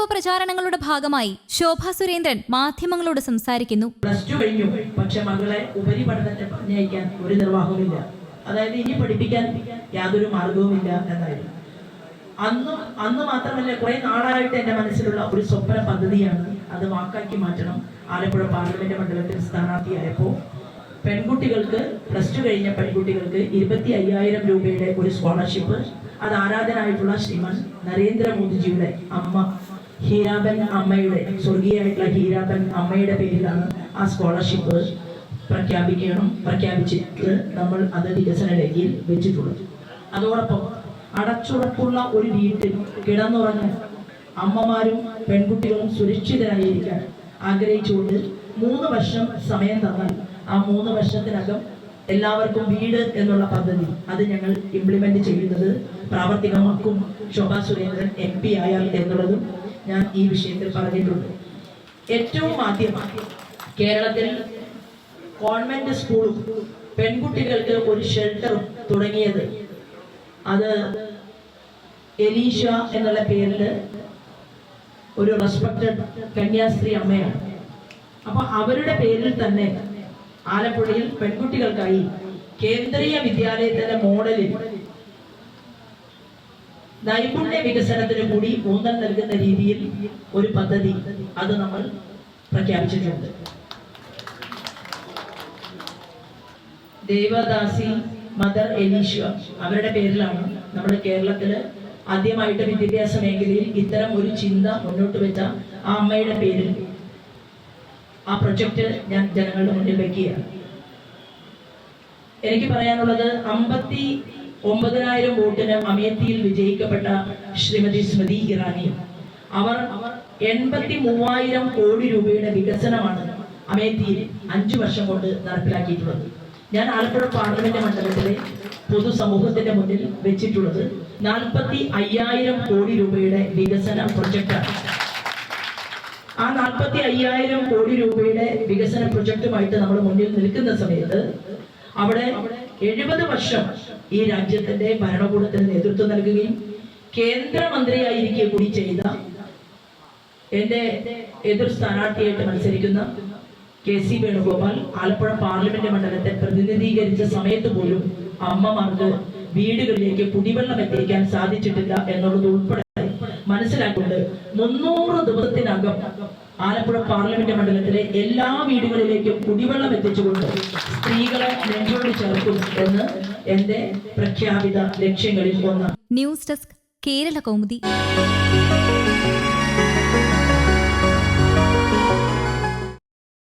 തെരഞ്ഞെടുപ്പ് പ്രചാരണങ്ങളുടെ ഭാഗമായി ശോഭ സുരേന്ദ്രൻ മാധ്യമങ്ങളോട് സംസാരിക്കുന്നു. പ്ലസ് ടു കഴിഞ്ഞു. പക്ഷെ മകളെ ഉപരിപഠനത്തെ പറഞ്ഞയക്കാൻ ഒരു നിർവാഹവുമില്ല. അതായത് ഇനി പഠിപ്പിക്കാൻ യാതൊരു മാർഗവുമില്ല എന്നായിരുന്നു. അന്ന് അന്ന് മാത്രമല്ല കുറെ നാളായിട്ട് എന്റെ മനസ്സിലുള്ള ഒരു സ്വപ്ന പദ്ധതിയാണ് അത് വാക്കാക്കി മാറ്റണം. ആലപ്പുഴ പാർലമെന്റ് മണ്ഡലത്തിൽ സ്ഥാനാർത്ഥിയായപ്പോൾ പെൺകുട്ടികൾക്ക് പ്ലസ് ടു കഴിഞ്ഞ പെൺകുട്ടികൾക്ക് ഇരുപത്തി അയ്യായിരം രൂപയുടെ ഒരു സ്കോളർഷിപ്പ് അത് ആരാധനായിട്ടുള്ള ശ്രീമാൻ നരേന്ദ്രമോദിജിയുടെ അമ്മ ഹീരാബൻ അമ്മയുടെ സ്വർഗീയമായിട്ടുള്ള ഹീരാബൻ അമ്മയുടെ പേരിലാണ് ആ സ്കോളർഷിപ്പ് പ്രഖ്യാപിക്കണം പ്രഖ്യാപിച്ചിട്ട് നമ്മൾ അത് വികസന രേഖയിൽ വെച്ചിട്ടുള്ളത്. അതോടൊപ്പം അടച്ചുറപ്പുള്ള ഒരു വീട്ടിൽ കിടന്നുറങ്ങാൻ അമ്മമാരും പെൺകുട്ടികളും സുരക്ഷിതരായിരിക്കാൻ ആഗ്രഹിച്ചുകൊണ്ട് മൂന്ന് വർഷം സമയം തന്നാൽ ആ മൂന്ന് വർഷത്തിനകം എല്ലാവർക്കും വീട് എന്നുള്ള പദ്ധതി അത് ഞങ്ങൾ ഇംപ്ലിമെന്റ് ചെയ്യുന്നത് പ്രാവർത്തികമാക്കും. ശോഭാ സുരേന്ദ്രൻ എം പി ആയാൽ എന്നുള്ളതും ഞാൻ ഈ വിഷയത്തിൽ പറഞ്ഞിട്ടുണ്ട്. ഏറ്റവും ആദ്യം കേരളത്തിൽ കോൺവെന്റ് സ്കൂളും പെൺകുട്ടികൾക്ക് ഒരു ഷെൽട്ടറും തുടങ്ങിയത്. അത് എലീഷ എന്നുള്ള പേരിൽ ഒരു റെസ്പെക്റ്റഡ് കന്യാസ്ത്രീ അമ്മയാണ്. അപ്പൊ അവരുടെ പേരിൽ തന്നെ ആലപ്പുഴയിൽ പെൺകുട്ടികൾക്കായി കേന്ദ്രീയ വിദ്യാലയത്തിന്റെ മോഡലിൽ നൈപുണ്യ വികസനത്തിന് കൂടി ഊന്നൽ നൽകുന്ന രീതിയിൽ ഒരു പദ്ധതി അത് നമ്മൾ പ്രഖ്യാപിച്ചിട്ടുണ്ട്. ദേവദാസി മദർ എലീഷ അവരുടെ പേരിലാണ് നമ്മുടെ കേരളത്തിൽ ആദ്യമായിട്ട് വിദ്യാഭ്യാസ മേഖലയിൽ ഇത്തരം ഒരു ചിന്ത മുന്നോട്ട് വെച്ച ആ അമ്മയുടെ പേരിൽ ആ പ്രൊജക്ട് ഞാൻ ജനങ്ങളുടെ മുന്നിൽ വെക്കുകയാണ്. എനിക്ക് പറയാനുള്ളത് അമ്പത്തി ഒമ്പതിനായിരം വോട്ടിന് അമേത്തിയിൽ വിജയിക്കപ്പെട്ട ശ്രീമതി സ്മൃതി ഇറാനി. അവർ എൺപത്തി മൂവായിരം കോടി രൂപയുടെ വികസനമാണ് അമേത്തിയിൽ അഞ്ചു വർഷം കൊണ്ട് നടപ്പിലാക്കിയിട്ടുള്ളത്. ഞാൻ ആലപ്പുഴ പാർലമെന്റ് മണ്ഡലത്തിലെ പൊതുസമൂഹത്തിന്റെ മുന്നിൽ വെച്ചിട്ടുള്ളത് നാൽപ്പത്തി അയ്യായിരം കോടി രൂപയുടെ വികസന പ്രൊജക്റ്റാണ്. ആ നാൽപ്പത്തി അയ്യായിരം കോടി രൂപയുടെ വികസന പ്രൊജക്റ്റുമായിട്ട് നമ്മൾ മുന്നിൽ നിൽക്കുന്ന സമയത്ത് അവിടെ എഴുപത് വർഷം ഈ രാജ്യത്തിന്റെ ഭരണകൂടത്തിന് നേതൃത്വം നൽകുകയും കേന്ദ്രമന്ത്രിയായിരിക്കെ കൂടി ചെയ്ത എന്റെ എതിർ സ്ഥാനാർത്ഥിയായിട്ട് മത്സരിക്കുന്ന K C Venugopal Alappuzha parliament മണ്ഡലത്തെ പ്രതിനിധീകരിച്ച സമയത്ത് പോലും അമ്മമാർക്ക് വീടുകളിലേക്ക് കുടിവെള്ളം എത്തിക്കാൻ സാധിച്ചിട്ടില്ല എന്നുള്ളത് ഉൾപ്പെടെ മനസ്സിലാക്കൊണ്ട് മുന്നൂറ് ദിവസത്തിനകം ആലപ്പുഴ പാർലമെന്റ് മണ്ഡലത്തിലെ എല്ലാ വീടുകളിലേക്കും കുടിവെള്ളം എത്തിച്ചുകൊണ്ട് സ്ത്രീകളെ നെഞ്ചോട് ചേർക്കും എന്ന് എന്റെ പ്രഖ്യാപിത ലക്ഷ്യങ്ങളിൽ ഒന്നാണ്. News desk Kerala Kaumudi.